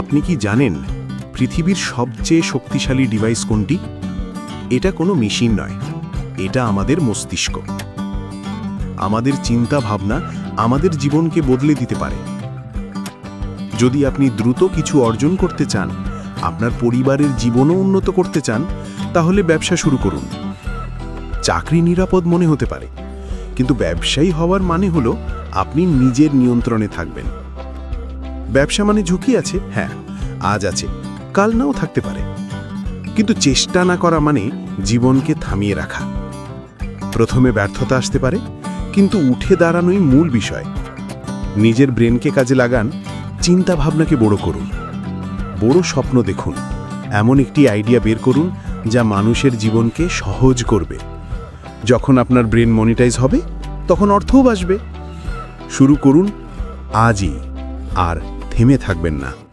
আপনি কি জানেন পৃথিবীর সবচেয়ে শক্তিশালী ডিভাইস কোনটি? এটা কোনো মেশিন নয়, এটা আমাদের মস্তিষ্ক। আমাদের চিন্তা ভাবনা আমাদের জীবনকে বদলে দিতে পারে। যদি আপনি দ্রুত কিছু অর্জন করতে চান, আপনার পরিবারের জীবনও উন্নত করতে চান, তাহলে ব্যবসা শুরু করুন। চাকরি নিরাপদ মনে হতে পারে, কিন্তু ব্যবসায়ী হওয়ার মানে হলো আপনি নিজের নিয়ন্ত্রণে থাকবেন। ব্যবসা মানে ঝুঁকি আছে হ্যাঁ আজ আছে, কাল নাও থাকতে পারে। কিন্তু চেষ্টা না করা মানে জীবনকে থামিয়ে রাখা। প্রথমে ব্যর্থতা আসতে পারে, কিন্তু উঠে দাঁড়ানোই মূল বিষয়। নিজের ব্রেনকে কাজে লাগান চিন্তা ভাবনাকে বড় করুন। বড় স্বপ্ন দেখুন, এমন একটি আইডিয়া বের করুন যা মানুষের জীবনকে সহজ করবে। যখন আপনার ব্রেন মনিটাইজ হবে, তখন অর্থও বাসবে শুরু করুন আজই, আর থেমে থাকবেন না।